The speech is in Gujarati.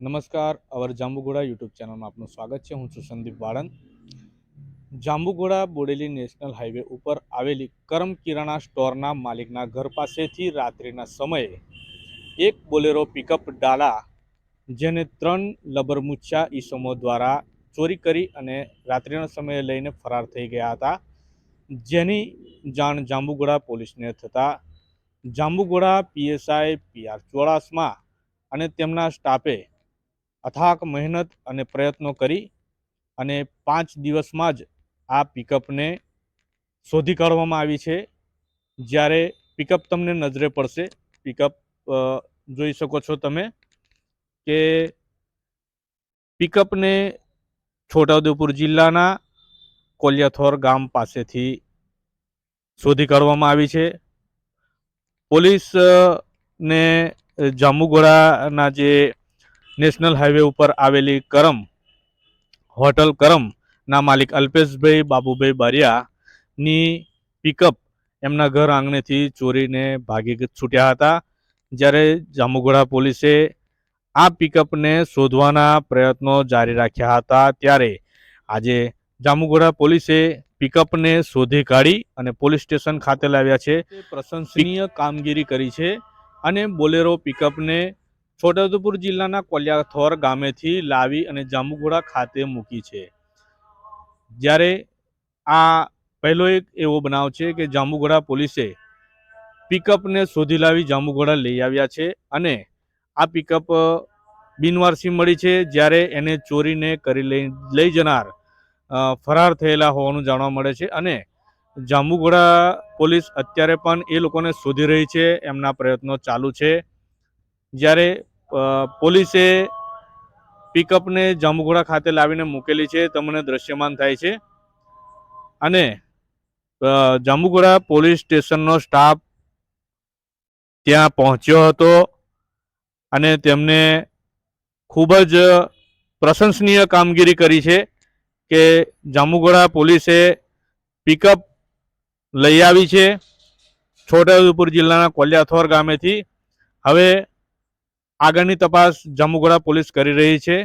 નમસ્કાર, અવર જાંબુઘોડા યુટ્યુબ ચેનલમાં આપનું સ્વાગત છે. હું છું સંદીપ વાળંદ. જાંબુઘોડા બોડેલી નેશનલ હાઈવે ઉપર આવેલી કરમ કિરાણા સ્ટોરના માલિકના ઘર પાસેથી રાત્રિના સમયે એક બોલેરો પિકઅપ ડાલા, જેને ત્રણ લબરમુચ્છા ઈસમો દ્વારા ચોરી કરી અને રાત્રિના સમયે લઈને ફરાર થઈ ગયા હતા. જેની જાણ જાંબુઘોડા પોલીસને થતાં જાંબુઘોડા પીએસઆઈ પીઆર ચોળાસમા અને તેમના સ્ટાફે અથાક મહેનત અને પ્રયત્નો કરી અને પાંચ દિવસમાં જ આ પિકઅપને શોધી કાઢવામાં આવી છે. જ્યારે પિકઅપ તમને નજરે પડશે પિકઅપ જોઈ શકો છો તમે કે પિકઅપને છોટાઉદેપુર જિલ્લાના કોલિયાથોર ગામ પાસેથી શોધી કાઢવામાં આવી છે. પોલીસ અ, ને જાંબુઘોડાના જે નેશનલ હાઈવે ઉપર આવેલી કરમ, હોટલ કરમના માલિક અલ્પેશભાઈ બાબુભાઈ બારિયાની પિકઅપ એમના ઘર આંગણેથી ચોરીને ભાગી છૂટ્યા હતા. જ્યારે જાંબુઘોડા પોલીસે આ પિકઅપને શોધવાના પ્રયત્નો જારી રાખ્યા હતા, ત્યારે આજે જાંબુઘોડા પોલીસે પિકઅપને શોધી કાઢી અને પોલીસ સ્ટેશન ખાતે લાવ્યા છે. પ્રશંસનીય કામગીરી કરી છે અને બોલેરો પિકઅપને છોટાઉદેપુર જિલ્લાના કોલિયાથોર ગામેથી લાવી અને જાંબુઘોડા ખાતે મૂકી છે. જ્યારે આ પહેલો એક એવો બનાવ છે કે જાંબુઘોડા પોલીસે પિકઅપને શોધી લાવી જાંબુઘોડા લઈ આવ્યા છે અને આ પિકઅપ બિનવારસી મળી છે જ્યારે એને ચોરીને કરી લઈ લઈ જનાર ફરાર થયેલા હોવાનું જાણવા મળે છે અને જાંબુઘોડા પોલીસ અત્યારે પણ એ લોકોને શોધી રહી છે, એમના પ્રયત્નો ચાલુ છે. જ્યારે પોલીસે પિકઅપને જાંબુઘોડા ખાતે લાવીને મૂકેલી છે. તમને દ્રશ્યમાન થાય છે. અને જાંબુઘોડા પોલીસ સ્ટેશનનો સ્ટાફ ત્યાં પહોંચ્યો હતો અને તેમને ખૂબ જ પ્રશંસનીય કામગીરી કરી છે કે જાંબુઘોડા પોલીસે પિકઅપ લઈ આવી છે. છોટાઉદેપુર જિલ્લાના કોલિયાથોર ગામેથી. હવે આગળની તપાસ જાંબુઘોડા પોલીસ કરી રહી છે.